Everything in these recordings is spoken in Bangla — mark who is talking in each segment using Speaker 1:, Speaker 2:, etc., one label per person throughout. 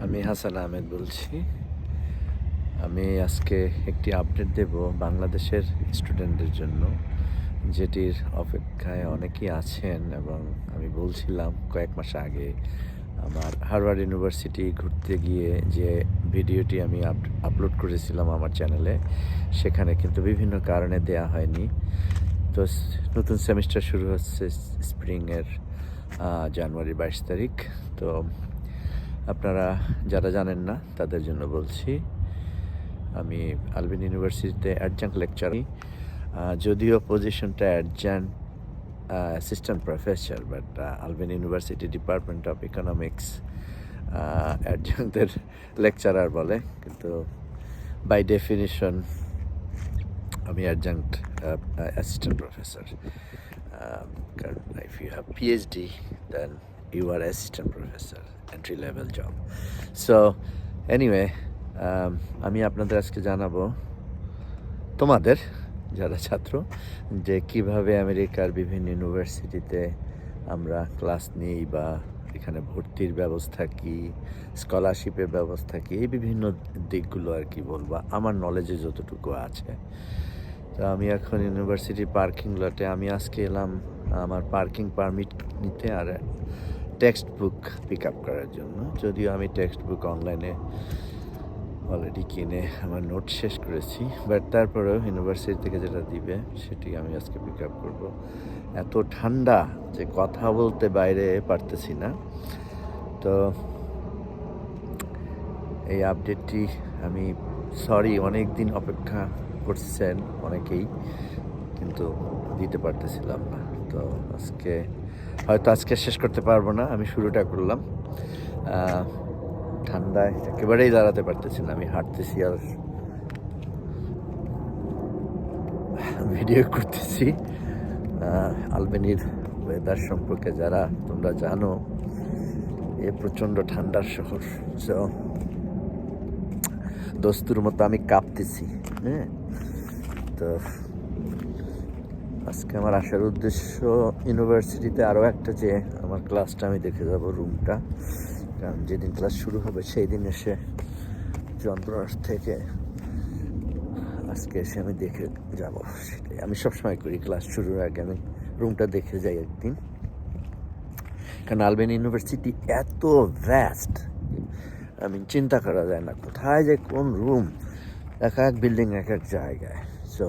Speaker 1: আমি হাসান আহমেদ বলছি। আমি আজকে একটি আপডেট দেব বাংলাদেশের স্টুডেন্টদের জন্য, যেটির অপেক্ষায় অনেকেই আছেন এবং আমি বলছিলাম কয়েক মাস আগে আমার হার্ভার্ড ইউনিভার্সিটি ঘুরতে গিয়ে যে ভিডিওটি আমি আপ- আপলোড করেছিলাম আমার চ্যানেলে সেখানে কিন্তু বিভিন্ন কারণে দেয়া হয়নি। তো নতুন সেমিস্টার শুরু হচ্ছে স্প্রিংয়ের জানুয়ারি বাইশ তারিখ। তো আপনারা যারা জানেন না, তাদের জন্য বলছি, আমি আলবিন ইউনিভার্সিটিতে অ্যাডজাঙ্ক লেকচার যদিও পজিশনটা adjunct assistant professor but Albany university department of economics অ্যাডজাঙ্কদের lecturer বলে। কিন্তু বাই ডেফিনিশন আমি অ্যাডজাঙ্ক্ট অ্যাসিস্ট্যান্ট প্রফেসর কারণ if you have PhD then you are assistant professor entry level job so anyway um, আমি আপনাদের আজকে জানাব তোমাদের যারা ছাত্র যে কীভাবে আমেরিকার বিভিন্ন ইউনিভার্সিটিতে আমরা ক্লাস নিই বা এখানে ভর্তির ব্যবস্থা কি স্কলারশিপের ব্যবস্থা কি এই বিভিন্ন দিকগুলো আর কি বলব আমার নলেজে যতটুকু আছে। তো আমি এখন ইউনিভার্সিটি পার্কিং লটে আমি আজকে এলাম আমার পার্কিং পারমিট নিতে আর টেক্সট বুক পিক আপ করার জন্য। যদিও আমি টেক্সট বুক অনলাইনে অলরেডি কিনে আমার নোট শেষ করেছি বাট তারপরেও ইউনিভার্সিটি থেকে যেটা দিবে সেটি আমি আজকে পিক আপ করব। এত ঠান্ডা যে কথা বলতে বাইরে পারতেছি না। তো এই আপডেটটি আমি সরি অনেক দিন অপেক্ষা করছেন অনেকেই, কিন্তু দিতে পারতেছিলাম না। তো আজকে হয়তো আজকে শেষ করতে পারব না, আমি শুরুটা করলাম। ঠান্ডায় একেবারেই দাঁড়াতে পারতেছি না, আমি হাঁটতেছি আর ভিডিও করতেছি। আলবেনির ওয়েদার সম্পর্কে যারা তোমরা জানো, এ প্রচণ্ড ঠান্ডার শহর। সো দস্তুর মতো আমি কাঁপতেছি হ্যাঁ? তো আজকে আমার আসার উদ্দেশ্য ইউনিভার্সিটিতে আরও একটা যে আমার ক্লাসটা আমি দেখে যাব রুমটা কারণ যেদিন ক্লাস শুরু হবে সেই দিন এসে যন্ত্রনাথ থেকে আজকে এসে আমি দেখে যাব সেটাই। আমি সবসময় করি ক্লাস শুরুর আগে আমি রুমটা দেখে যাই একদিন। কারণ আলবেন ইউনিভার্সিটি এত ভ্যাস্ট আমি চিন্তা করা যায় না কোথায় যে কোন রুম এক এক বিল্ডিং এক এক জায়গায়। সো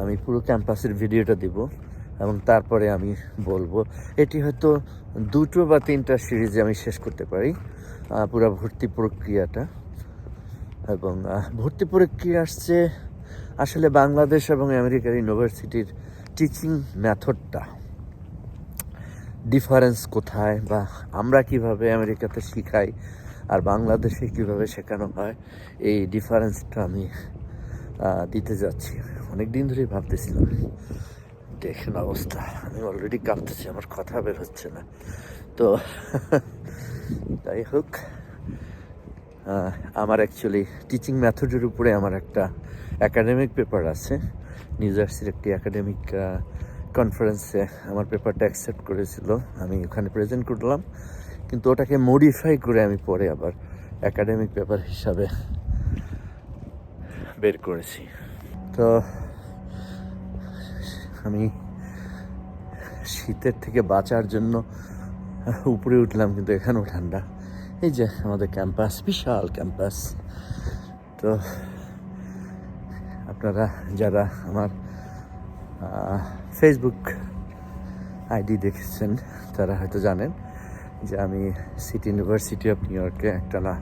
Speaker 1: আমি পুরো ক্যাম্পাসের ভিডিওটা দিব এবং তারপরে আমি বলব। এটি হয়তো দুটো বা তিনটা সিরিজে আমি শেষ করতে পারি পুরো ভর্তি প্রক্রিয়াটা। এবং ভর্তি প্রক্রিয়া আসছে আসলে বাংলাদেশ এবং আমেরিকার ইউনিভার্সিটির টিচিং মেথডটা ডিফারেন্স কোথায় বা আমরা কীভাবে আমেরিকাতে শিখাই আর বাংলাদেশে কীভাবে শেখানো হয়, এই ডিফারেন্সটা আমি দিতে যাচ্ছি। অনেক দিন ধরেই ভাবতেছিলাম দেখেন অবস্থা। আমি অলরেডি কাঁপতেছি, আমার কথা বের হচ্ছে না। তো যাই হোক আমার অ্যাকচুয়ালি টিচিং মেথডের উপরে আমার একটা একাডেমিক পেপার আছে। নিউ জার্সির একটি একাডেমিক কনফারেন্সে আমার পেপারটা অ্যাকসেপ্ট করেছিল। আমি ওখানে প্রেজেন্ট করলাম। কিন্তু ওটাকে মডিফাই করে আমি পরে আবার একাডেমিক পেপার হিসাবে বের করেছি। তো আমি শীতের থেকে বাঁচার জন্য উপরে উঠলাম, কিন্তু এখানেও ঠান্ডা। এই যে আমাদের ক্যাম্পাস, বিশাল ক্যাম্পাস। তো আপনারা যারা আমার ফেসবুক আইডি দেখেছেন, তারা হয়তো জানেন যে আমি সিটি ইউনিভার্সিটি অফ নিউ ইয়র্কে একটা না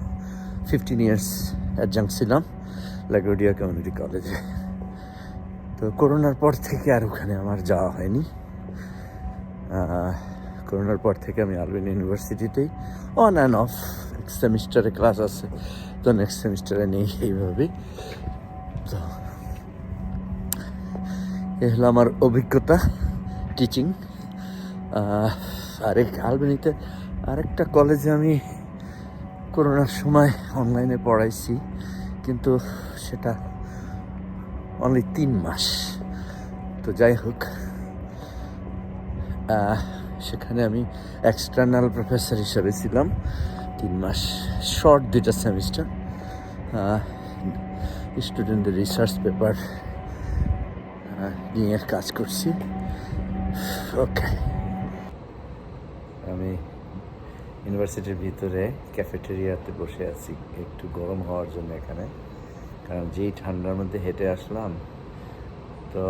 Speaker 1: ফিফটিন ইয়ার্স অ্যাডজাঙ্ক ছিলাম। লাগোডিয়া কমিউনিটি কলেজে। তো করোনার পর থেকে আর ওখানে আমার যাওয়া হয়নি। করোনার পর থেকে আমি আলবিন ইউনিভার্সিটিতেই অন অ্যান্ড অফ সেমিস্টারে ক্লাস আছে, তো নেক্সট সেমিস্টারে নেই এইভাবেই। তো এ হলো আমার অভিজ্ঞতা টিচিং আরেক আলবেনিতে আরেকটা কলেজে আমি করোনার সময় অনলাইনে পড়াইছি, কিন্তু সেটা অনলি তিন মাস। তো যাই হোক সেখানে আমি এক্সটার্নাল প্রফেসর হিসাবে ছিলাম তিন মাস শর্ট দুইটা সেমিস্টার স্টুডেন্টদের রিসার্চ পেপার নিয়ে কাজ করছি। ওকে আমি ইউনিভার্সিটির ভিতরে ক্যাফেটেরিয়াতে বসে আছি, একটু গরম হওয়ার জন্য এখানে। কারণ যেই ঠান্ডার মধ্যে হেঁটে আসলাম, তো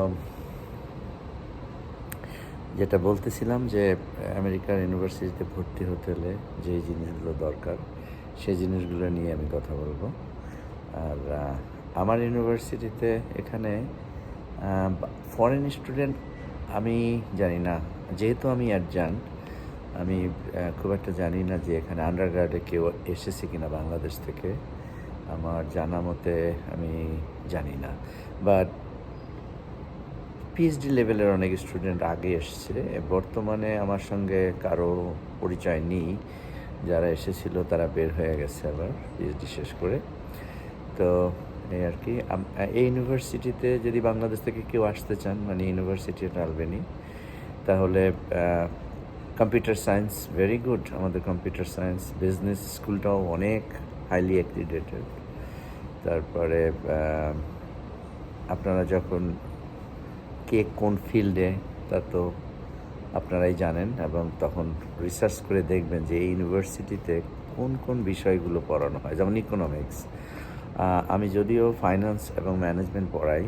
Speaker 1: যেটা বলতেছিলাম যে, আমেরিকার ইউনিভার্সিটিতে ভর্তি হতে হলে যেই জিনিসগুলো দরকার, সেই জিনিসগুলো নিয়ে আমি কথা বলব। আর আমার ইউনিভার্সিটিতে এখানে ফরেন স্টুডেন্ট আমি জানি না, যেহেতু আমি অ্যাডজান্ট আমি খুব একটা জানি না যে এখানে আন্ডারগ্রাডে কেউ এসেছে কিনা বাংলাদেশ থেকে। আমার জানা মতে আমি জানি না। বাট পিএইচডি লেভেলের অনেক স্টুডেন্ট আগে এসছে। বর্তমানে আমার সঙ্গে কারও পরিচয় নেই। যারা এসেছিল তারা বের হয়ে গেছে আবার পিএইচডি শেষ করে। তো এই আর কি। এই ইউনিভার্সিটিতে যদি বাংলাদেশ থেকে কেউ আসতে চান মানে ইউনিভার্সিটি আলবেনি তাহলে কম্পিউটার সায়েন্স ভেরি গুড আমাদের কম্পিউটার সায়েন্স বিজনেস স্কুলটাও অনেক হাইলি অ্যাক্রিডেটেড তারপরে আপনারা যখন কে কোন ফিল্ডে তা তো আপনারাই জানেন এবং তখন রিসার্চ করে দেখবেন যে এই ইউনিভার্সিটিতে কোন কোন বিষয়গুলো পড়ানো হয় যেমন ইকোনমিক্স আমি যদিও ফাইন্যান্স এবং ম্যানেজমেন্ট পড়াই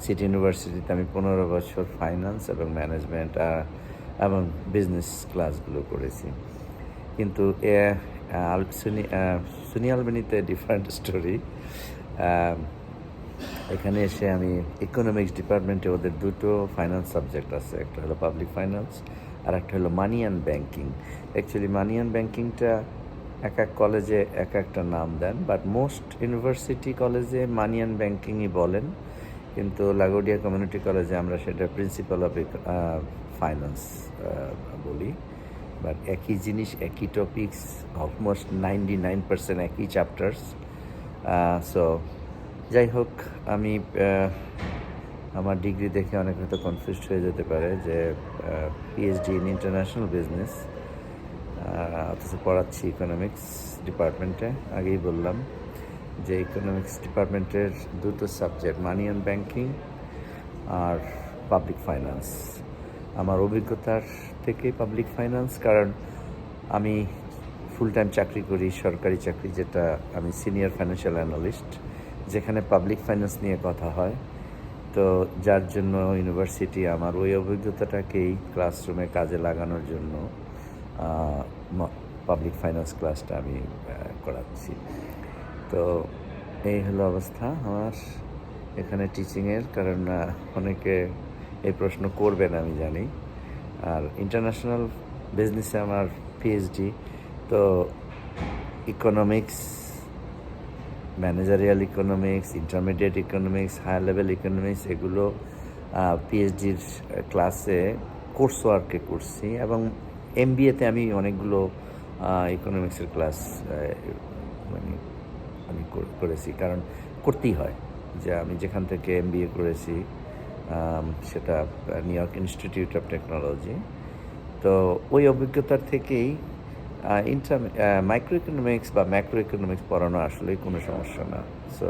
Speaker 1: সিটি ইউনিভার্সিটিতে আমি পনেরো বছর ফাইন্যান্স এবং ম্যানেজমেন্ট এবং বিজনেস ক্লাসগুলো করেছি। কিন্তু এ, আল- সুনি আহ, ডিফারেন্ট স্টোরি এখানে এসে আমি ইকোনমিক্স ডিপার্টমেন্টে ওদের দুটো ফাইন্যান্স সাবজেক্ট আছে একটা হলো পাবলিক ফাইন্যান্স আর একটা হলো money and banking actually money and ব্যাংকিংটা এক এক কলেজে এক একটা নাম দেন বাট মোস্ট ইউনিভার্সিটি কলেজে মানি অ্যান্ড ব্যাংকিংই বলেন কিন্তু লাগোডিয়া কমিউনিটি কলেজে আমরা সেটা প্রিন্সিপাল অফ ফাইন্যান্স বলি। বাট একই জিনিস, একই topics almost ninety nine percent একই চ্যাপ্টার্স সো যাই হোক, আমি আমার ডিগ্রি দেখে অনেক হয়তো কনফিউজড হয়ে যেতে পারে যে পিএইচডি ইন ইন্টারন্যাশনাল বিজনেস অথচ পড়াচ্ছি ইকোনমিক্স ডিপার্টমেন্টে আগেই বললাম যে ইকোনমিক্স ডিপার্টমেন্টের দুটো সাবজেক্ট মানি অ্যান্ড ব্যাংকিং আর পাবলিক ফাইন্যান্স আমার অভিজ্ঞতার থেকে পাবলিক ফাইন্যান্স কারণ আমি ফুল টাইম চাকরি করি, সরকারি চাকরি, যেটা আমি সিনিয়র ফাইন্যান্সিয়াল অ্যানালিস্ট যেখানে পাবলিক ফাইন্যান্স নিয়ে কথা হয়। তো যার জন্য ইউনিভার্সিটি আমার ওই অভিজ্ঞতাটাকেই ক্লাসরুমে কাজে লাগানোর জন্য পাবলিক ফাইন্যান্স ক্লাসটা আমি করাচ্ছি। তো এই হলো অবস্থা আমার, এখানে টিচিংয়ের কারণ অনেকে এই প্রশ্ন করবেন, আমি জানি। আর ইন্টারন্যাশনাল বিজনেসে আমার পিএইচডি তো economics managerial economics intermediate economics higher level economics এগুলো পিএইচডির ক্লাসে কোর্স ওয়ার্কে করছি এবং এম এমবিএতে আমি অনেকগুলো ইকোনমিক্সের ক্লাস মানে আমি করেছি। কারণ করতেই হয় যে আমি যেখান থেকে এমবিএ করেছি সেটা New York Institute of Technology তো ওই অভিজ্ঞতার থেকেই ইন্টার মাইক্রো ইকোনমিক্স বা ম্যাক্রো ইকোনমিক্স পড়ানো আসলেই কোনো সমস্যা না। সো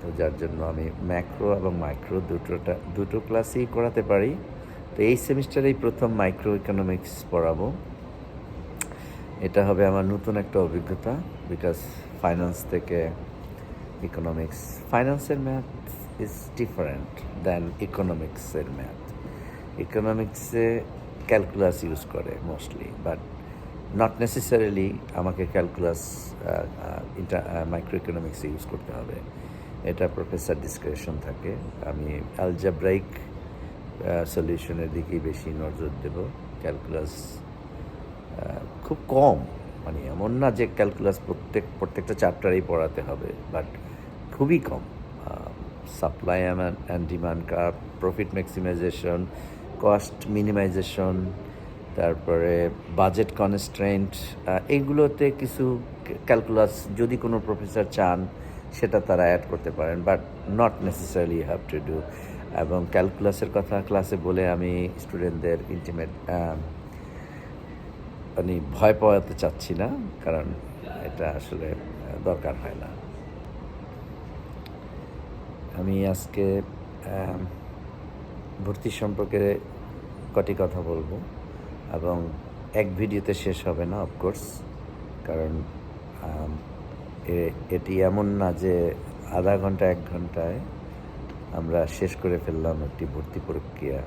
Speaker 1: তো যার জন্য আমি ম্যাক্রো এবং মাইক্রো দুটোটা, দুটো ক্লাসই করাতে পারি। তো এই সেমিস্টারেই প্রথম মাইক্রো ইকোনমিক্স পড়াবো। এটা হবে আমার নতুন একটা অভিজ্ঞতা বিকজ ফাইন্যান্স থেকে ইকোনমিক্স ফাইন্যান্সের ম্যাথ ইজ ডিফারেন্ট দ্যান ইকোনমিক্সের ম্যাথ ইকোনমিক্সে ক্যালকুলাস ইউজ করে মোস্টলি বাট নট নেসেসারিলি আমাকে ক্যালকুলাস ইন্টার মাইক্রো ইকোনমিক্সে ইউজ করতে হবে। এটা প্রফেসর ডিসক্রিপশন থাকে। আমি অ্যালজাব্রাইক সলিউশনের দিকেই বেশি নজর দেব। ক্যালকুলাস খুব কম। মানে এমন না যে ক্যালকুলাস প্রত্যেক, প্রত্যেকটা চ্যাপ্টারেই পড়াতে হবে বাট খুবই কম। Supply and demand curve profit maximization cost minimization তারপরে বাজেট কনস্ট্রেন্ট এইগুলোতে কিছু ক্যালকুলাস যদি কোনো প্রফেসর চান, সেটা তারা অ্যাড করতে পারেন but not necessarily have to do এবং ক্যালকুলাসের কথা ক্লাসে বলে আমি স্টুডেন্টদের ইন্টিমেট মানে ভয় পাওয়াতে চাচ্ছি না, কারণ এটা আসলে দরকার হয় না। আমি আজকে ভর্তি সম্পর্কে কটি কথা বলব এবং এক ভিডিওতে শেষ হবে না অফকোর্স কারণ এটি এমন না যে আধা ঘণ্টা, এক ঘন্টায় আমরা শেষ করে ফেললাম একটি ভর্তি প্রক্রিয়া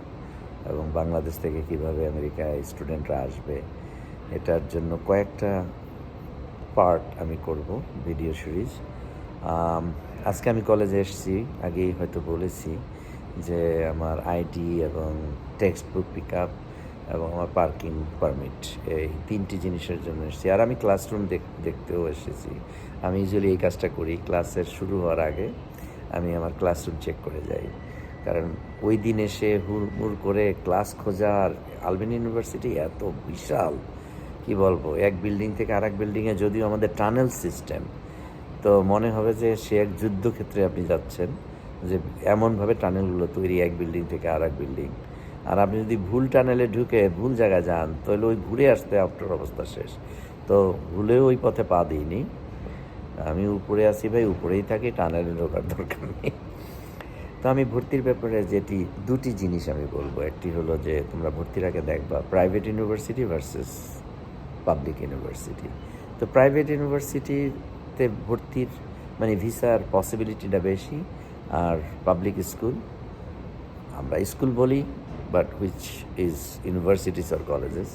Speaker 1: এবং বাংলাদেশ থেকে কীভাবে আমেরিকায় স্টুডেন্টরা আসবে, এটার জন্য কয়েকটা পার্ট আমি করব ভিডিও সিরিজ আজকে আমি কলেজে এসেছি, আগেই হয়তো বলেছি যে আমার আইডি এবং টেক্সট বুক পিক আপ এবং আমার পার্কিং পারমিট এই তিনটি জিনিসের জন্য এসেছি। আর আমি ক্লাসরুম দেখতেও এসেছি। আমি ইউজুয়ালি এই কাজটা করি, ক্লাসের শুরু হওয়ার আগে আমি আমার ক্লাসরুম চেক করে যাই। কারণ ওই দিন এসে হুড়মুড় করে ক্লাস খোঁজা আর আলবেন ইউনিভার্সিটি এত বিশাল, কি বলব? এক বিল্ডিং থেকে আর এক বিল্ডিংয়ে যদিও আমাদের টানেল সিস্টেম তো মনে হবে যে সে এক যুদ্ধক্ষেত্রে আপনি যাচ্ছেন, যে এমনভাবে টানেলগুলো তৈরি, এক বিল্ডিং থেকে আর এক বিল্ডিং। আর আপনি যদি ভুল টানেলে ঢুকে ভুল জায়গায় যান, তাহলে ওই ঘুরে আসতে আপনার অবস্থা শেষ। তো ভুলেও ওই পথে পা দিইনি। আমি উপরে আসি ভাই, উপরেই থাকি, টানেলে ঢোকার দরকার নেই। তো আমি ভর্তির ব্যাপারে যেটি, দুটি জিনিস আমি বলব। একটি হলো যে, তোমরা ভর্তির আগে দেখবা private university versus public university তো প্রাইভেট ইউনিভার্সিটিতে ভর্তির মানে ভিসার পসিবিলিটিটা বেশি, আর পাবলিক স্কুল আমরা স্কুল বলি বাট হুইচ ইজ ইউনিভার্সিটিস আর কলেজেস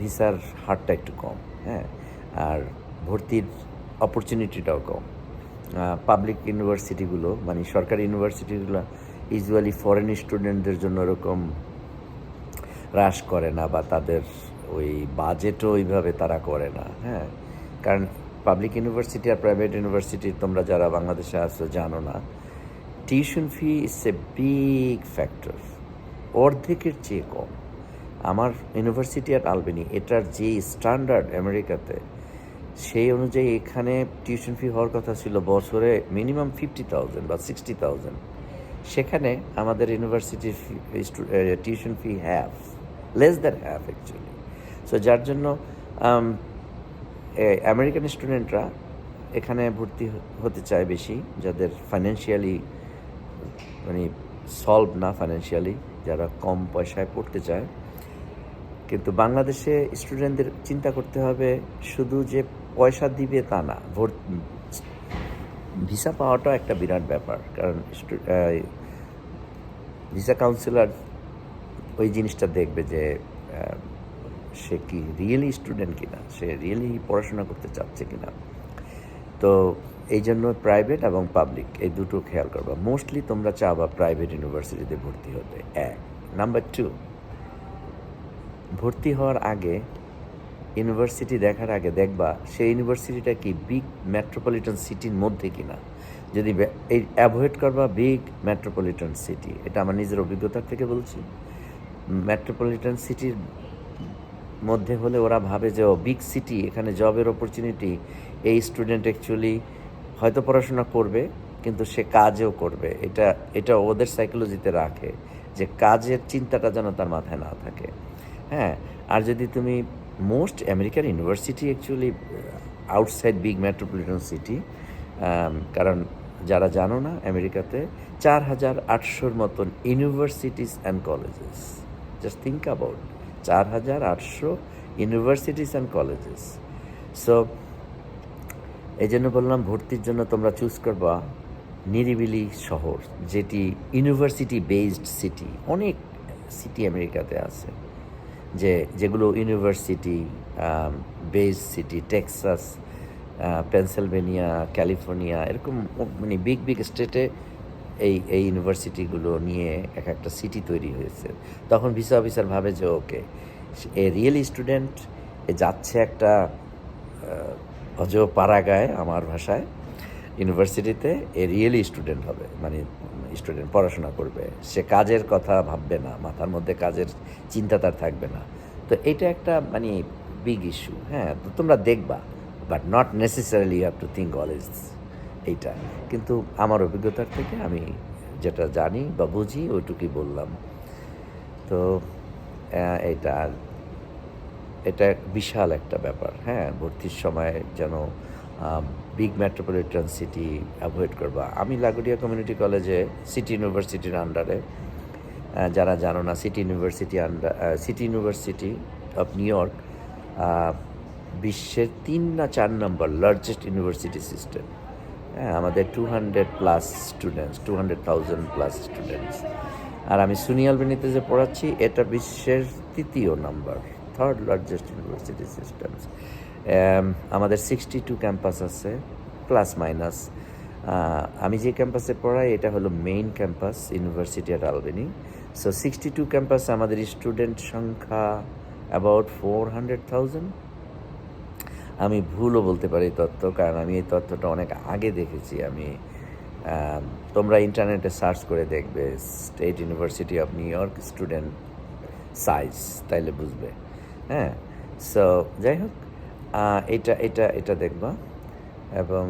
Speaker 1: ভিসার হারটা একটু কম হ্যাঁ? আর ভর্তির অপরচুনিটিটাও কম। পাবলিক ইউনিভার্সিটিগুলো মানে সরকারি ইউনিভার্সিটিগুলো ইউজুয়ালি ফরেন স্টুডেন্টদের জন্য ওরকম হ্রাস করে না বা তাদের ওই বাজেটও ওইভাবে তারা করে না হ্যাঁ? কারণ পাবলিক ইউনিভার্সিটি আর প্রাইভেট ইউনিভার্সিটি তোমরা যারা বাংলাদেশে আসো জানো না tuition fee is a big factor অর্ধেকের চেয়ে কম। আমার ইউনিভার্সিটি অ্যাট আলবেনি এটার যে স্ট্যান্ডার্ড আমেরিকাতে সেই অনুযায়ী এখানে টিউশন ফি হওয়ার কথা ছিল বছরে মিনিমাম ফিফটি থাউজেন্ড বা সিক্সটি থাউজেন্ড সেখানে আমাদের ইউনিভার্সিটির tuition fee have less than have actually so যার জন্য আমেরিকান স্টুডেন্টরা এখানে ভর্তি হতে চায় বেশি, যাদের ফাইন্যান্সিয়ালি মানে সলভ না ফাইন্যান্সিয়ালি যারা কম পয়সায় পড়তে চায়। কিন্তু বাংলাদেশে স্টুডেন্টদের চিন্তা করতে হবে শুধু যে পয়সা দিবে তা না ভিসা পাওয়াটাও একটা বিরাট ব্যাপার। কারণ ভিসা কাউন্সিলর ওই জিনিসটা দেখবে যে সে কি রিয়েলি স্টুডেন্ট কিনা? সে রিয়েলি পড়াশোনা করতে চাচ্ছে কিনা? তো এই জন্য প্রাইভেট এবং পাবলিক এই দুটো খেয়াল করবা। মোস্টলি তোমরা চাবা প্রাইভেট ইউনিভার্সিটিতে ভর্তি হতে। এক। নাম্বার টু ভর্তি হওয়ার আগে ইউনিভার্সিটি দেখার আগে দেখবা সেই ইউনিভার্সিটিটা কি বিগ মেট্রোপলিটন সিটির মধ্যে কিনা? যদি এই অ্যাভয়েড করবা বিগ মেট্রোপলিটন সিটি এটা আমার নিজের অভিজ্ঞতার থেকে বলছি। মেট্রোপলিটন সিটির মধ্যে হলে ওরা ভাবে যে, ও বিগ সিটি এখানে জবের অপরচুনিটি এই স্টুডেন্ট অ্যাকচুয়ালি হয়তো পড়াশোনা করবে, কিন্তু সে কাজও করবে। এটা এটা ওদের সাইকোলজিতে রাখে যে, কাজের চিন্তাটা যেন তার মাথায় না থাকে। হ্যাঁ আর যদি তুমি মোস্ট আমেরিকার university actually outside big metropolitan city কারণ যারা জানো না আমেরিকাতে, চার হাজার আটশোর মতন universities and colleges just think about চার হাজার আটশো ইউনিভার্সিটিস অ্যান্ড কলেজেস সো এই জন্য বললাম ভর্তির জন্য তোমরা চুজ করবা নিরিবিলি শহর, যেটি ইউনিভার্সিটি বেসড সিটি অনেক সিটি আমেরিকাতে আছে, যে, যেগুলো university base city Texas Pennsylvania California এরকম মানে বিগ বিগ স্টেটে এই এই ইউনিভার্সিটিগুলো নিয়ে এক একটা সিটি তৈরি হয়েছে। তখন ভিসা অফিসার ভাবে যে, ওকে, এ রিয়েলি স্টুডেন্ট এ যাচ্ছে একটা অজ পাড়াগায় আমার ভাষায় ইউনিভার্সিটিতে এ রিয়েলি স্টুডেন্ট হবে মানে স্টুডেন্ট পড়াশোনা করবে। সে কাজের কথা ভাববে না, মাথার মধ্যে কাজের চিন্তা তার থাকবে না। তো এটা একটা মানে বিগ ইস্যু হ্যাঁ তো তোমরা দেখবা but not necessarily you have to think always এইটা। কিন্তু আমার অভিজ্ঞতার থেকে আমি যেটা জানি বা বুঝি, ওইটুকুই বললাম। তো এটা এটা বিশাল একটা ব্যাপার হ্যাঁ? ভর্তির সময় যেন বিগ মেট্রোপলিটন সিটি অ্যাভয়েড করবা। আমি লাগোরিয়া কমিউনিটি কলেজে সিটি ইউনিভার্সিটির আন্ডারে যারা জানো না city university under city university of New York বিশ্বের তিন না চার নম্বর লার্জেস্ট ইউনিভার্সিটি সিস্টেম হ্যাঁ আমাদের two hundred plus students two hundred thousand plus students আর আমি সুনিয়াল বেনিতে যে পড়াচ্ছি, এটা বিশ্বের তৃতীয় number third largest university systems আমাদের সিক্সটি টু ক্যাম্পাস আছে প্লাস মাইনাস আমি যে ক্যাম্পাসে পড়াই, এটা হলো main campus university at Albany so sixty two ক্যাম্পাসে আমাদের স্টুডেন্ট সংখ্যা অ্যাবাউট ফোর হান্ড্রেড থাউজেন্ড আমি ভুলও বলতে পারি তথ্য কারণ আমি এই তথ্যটা অনেক আগে দেখেছি। আমি তোমরা ইন্টারনেটে সার্চ করে দেখবে, state university of New York student size, তাইলে বুঝবে। হ্যাঁ সো, যাই হোক এটা এটা এটা দেখবা। এবং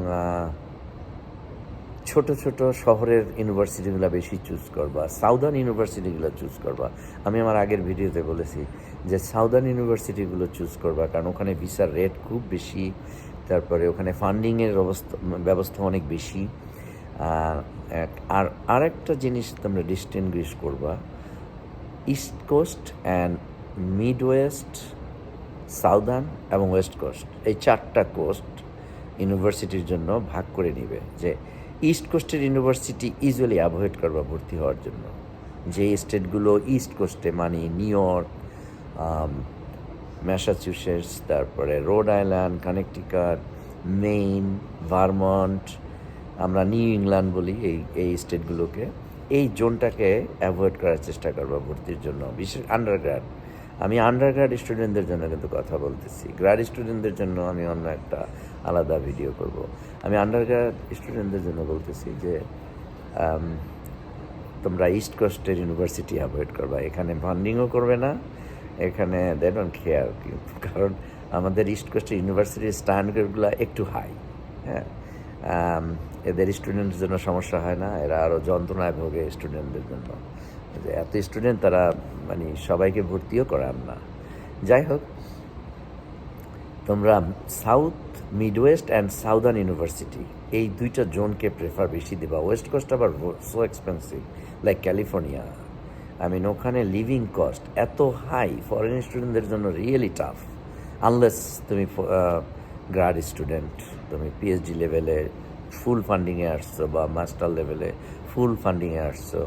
Speaker 1: ছোট ছোট শহরের ইউনিভার্সিটিগুলো বেশি চুজ করবা, সাউদার্ন ইউনিভার্সিটিগুলো চুজ করবা। আমি আমার আগের ভিডিওতে বলেছি যে সাউদার্ন ইউনিভার্সিটিগুলো চুজ করবা, কারণ ওখানে ভিসার রেট খুব বেশি, তারপরে ওখানে ফান্ডিংয়ের অবস্থা, ব্যবস্থা অনেক বেশি। আর, আরেকটা জিনিস তোমরা ডিস্টিংগুইশ করবা east coast and mid west southern এবং ওয়েস্ট কোস্ট এই চারটা কোস্ট ইউনিভার্সিটির জন্য ভাগ করে নিবে। যে ইস্ট কোস্টের ইউনিভার্সিটি ইউজুয়ালি অ্যাভয়েড করবা ভর্তি হওয়ার জন্য। যে স্টেটগুলো ইস্ট কোস্টে মানে নিউ ইয়র্ক ম্যাসাচুসেটস তারপরে Rhode Island Connecticut Maine Vermont আমরা নিউ ইংল্যান্ড বলি এই এই স্টেটগুলোকে এই জোনটাকে অ্যাভয়েড করার চেষ্টা করব ভর্তির জন্য, বিশেষ আন্ডারগ্রাড আমি আন্ডারগ্রাড স্টুডেন্টদের জন্য কিন্তু কথা বলতেছি। গ্রাড স্টুডেন্টদের জন্য আমি অন্য একটা আলাদা ভিডিও করব। আমি আন্ডারগ্রাড স্টুডেন্টদের জন্য বলতেছি যে তোমরা ইস্ট কোস্টের ইউনিভার্সিটি অ্যাভয়েড করবা। এখানে ফান্ডিংও করবে না এখানে দে ডোন্ট কেয়ার কারণ আমাদের ইস্ট কোস্ট ইউনিভার্সিটির স্ট্যান্ডার্ডগুলো একটু হাই হ্যাঁ? এদের স্টুডেন্টের জন্য সমস্যা হয় না, এরা আরও যন্ত্রণায় ভোগে স্টুডেন্টদের জন্য। যে এত স্টুডেন্ট তারা মানে সবাইকে ভর্তিও করান না। যাই হোক, তোমরা south midwest and southern university এই দুইটা জোনকে প্রেফার বেশি দেবা। ওয়েস্ট কোস্ট আবার so expensive like California I mean ওখানে লিভিং কস্ট এত হাই ফরেন স্টুডেন্টদের জন্য রিয়েলি টাফ আনলেস তুমি গ্রাড স্টুডেন্ট তুমি পিএইচডি লেভেলে ফুল ফান্ডিংয়ে আসছো বা মাস্টার লেভেলে ফুল ফান্ডিংয়ে আসছো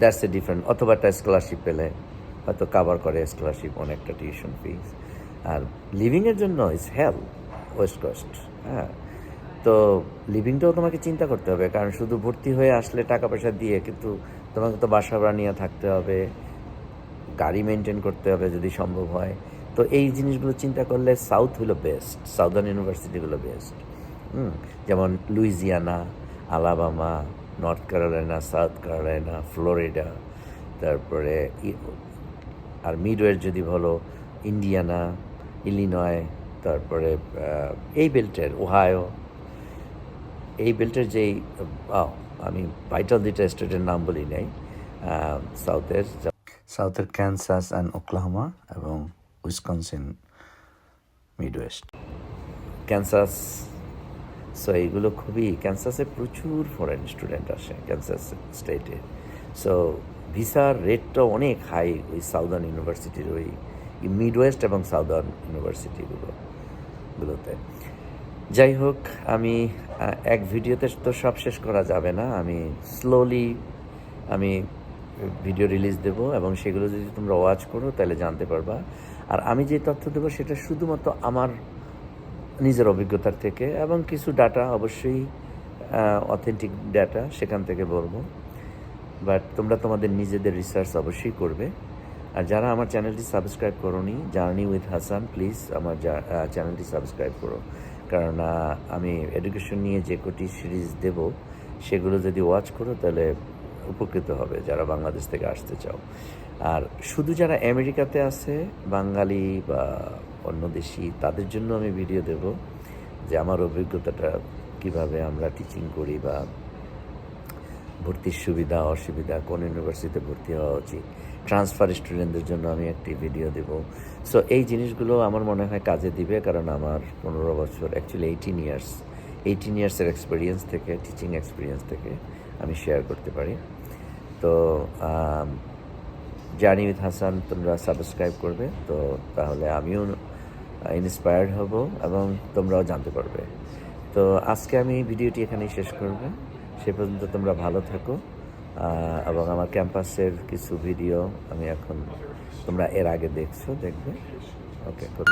Speaker 1: দ্যাটস এ ডিফারেন্ট অথবা একটা স্কলারশিপ পেলে, হয়তো কাভার করে স্কলারশিপ অনেকটা টিউশন ফিস আর লিভিংয়ের জন্য ইজ হেল ওয়েস্ট কোস্ট হ্যাঁ। তো লিভিংটাও তোমাকে চিন্তা করতে হবে, কারণ শুধু ভর্তি হয়ে আসলে টাকা পয়সা দিয়ে কিন্তু তোমাকে তো বাসা ভাড়া নিয়ে থাকতে হবে, গাড়ি মেনটেন করতে হবে যদি সম্ভব হয়। তো এই জিনিসগুলো চিন্তা করলে সাউথ হলো বেস্ট সাউদার্ন ইউনিভার্সিটিগুলো বেস্ট হুম, যেমন Louisiana Alabama North Carolina South Carolina Florida তারপরে আর মিডওয়ের যদি বলো ইন্ডিয়ানা ইলিনয় তারপরে এই বেল্টের ওহায়ো এই বেল্টের যেই আমি ভাইটাল দুইটা স্টেটের নাম বলি নাই সাউথের সাউথের ক্যান্সাস অ্যান্ড ওক্লাহমা এবং উইসকনসিন মিডওয়েস্ট ক্যান্সাস সো এইগুলো খুবই ক্যান্সাসে প্রচুর ফরেন স্টুডেন্ট আসে ক্যান্সাস স্টেটে সো ভিসার রেটটা অনেক হাই ওই সাউদার্ন ইউনিভার্সিটির ওই মিড ওয়েস্ট এবং সাউদার্ন ইউনিভার্সিটিগুলো গুলোতে। যাই হোক, আমি এক ভিডিওতে তো সব শেষ করা যাবে না। আমি স্লোলি আমি ভিডিও রিলিজ দেব এবং সেগুলো যদি তোমরা ওয়াচ করো, তাহলে জানতে পারবা। আর আমি যে তথ্য দেবো, সেটা শুধুমাত্র আমার নিজের অভিজ্ঞতার থেকে এবং কিছু ডাটা অবশ্যই অথেন্টিক ডাটা সেখান থেকে বলব। বাট তোমরা তোমাদের নিজেদের রিসার্চ অবশ্যই করবে। আর যারা আমার চ্যানেলটি সাবস্ক্রাইব করোনি জার্নি উইথ হাসান প্লিজ আমার চ্যানেলটি সাবস্ক্রাইব করো। কারণ আমি এডুকেশন নিয়ে যে কটি সিরিজ দেব, সেগুলো যদি ওয়াচ করো তাহলে উপকৃত হবে যারা বাংলাদেশ থেকে আসতে চাও। আর শুধু যারা আমেরিকাতে আছে, বাঙালি বা অন্য দেশি, তাদের জন্য আমি ভিডিও দেব যে আমার অভিজ্ঞতাটা কীভাবে আমরা টিচিং করি বা ভর্তির সুবিধা, অসুবিধা, কোন ইউনিভার্সিটিতে ভর্তি হওয়া উচিত। ট্রান্সফার স্টুডেন্টদের জন্য আমি একটি ভিডিও দেব। সো এই জিনিসগুলো আমার মনে হয় কাজে দিবে কারণ আমার পনেরো বছর অ্যাকচুয়ালি এইটিন ইয়ার্স এইটিন ইয়ার্সের এক্সপিরিয়েন্স থেকে টিচিং এক্সপিরিয়েন্স থেকে আমি শেয়ার করতে পারি। তো জার্নি উইথ হাসান তোমরা সাবস্ক্রাইব করবে। তো, তাহলে আমিও ইন্সপায়ার্ড হব এবং তোমরাও জানতে পারবে। তো, আজকে আমি ভিডিওটি এখানেই শেষ করব। সে পর্যন্ত তোমরা ভালো থাকো। এবং আমার ক্যাম্পাসের কিছু ভিডিও আমি এখন তোমরা এর আগে দেখছ দেখবে? Okay good